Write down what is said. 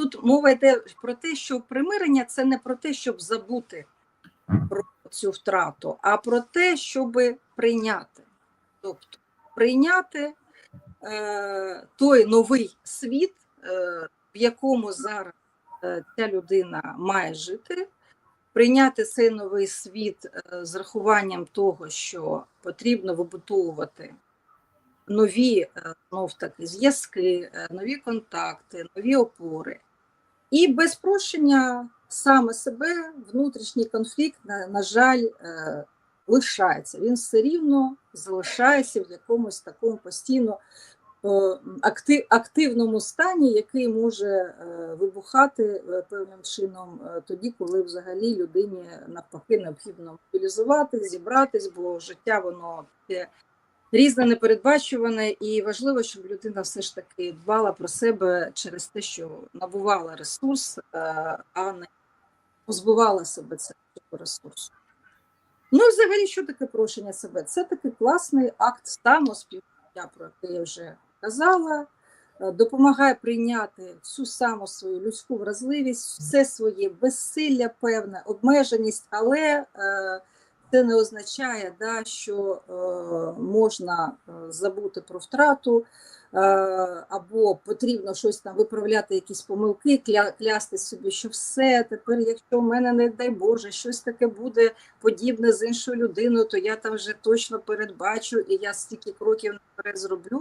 тут мова йде про те, що примирення це не про те, щоб забути про цю втрату, а про те, щоб прийняти. Тобто прийняти е, той новий світ, е, в якому зараз е, ця людина має жити, прийняти цей новий світ е, з рахуванням того, що потрібно вибудовувати нові е, знов таки зв'язки, е, нові контакти, нові опори. І без прощення саме себе внутрішній конфлікт, на, на жаль, е, лишається. Він все рівно залишається в якомусь такому постійно е, активному стані, який може е, вибухати певним чином тоді, коли взагалі людині навпаки необхідно мобілізувати, зібратись, бо життя воно таке різне, непередбачуване, і важливо, щоб людина все ж таки дбала про себе через те, що набувала ресурс, е, а не позбувала себе цього ресурсу. Ну, і взагалі, що таке прощення себе? Це такий класний акт самоспівчуття, про який я вже казала, е, допомагає прийняти всю саму свою людську вразливість, все своє безсилля, певне, обмеженість, але е, це не означає, да, що е, можна е, забути про втрату, е, або потрібно щось там виправляти, якісь помилки, кля, клясти собі, що все, тепер, якщо в мене, не дай Боже, щось таке буде подібне з іншою людиною, то я там вже точно передбачу і я стільки кроків наперед зроблю.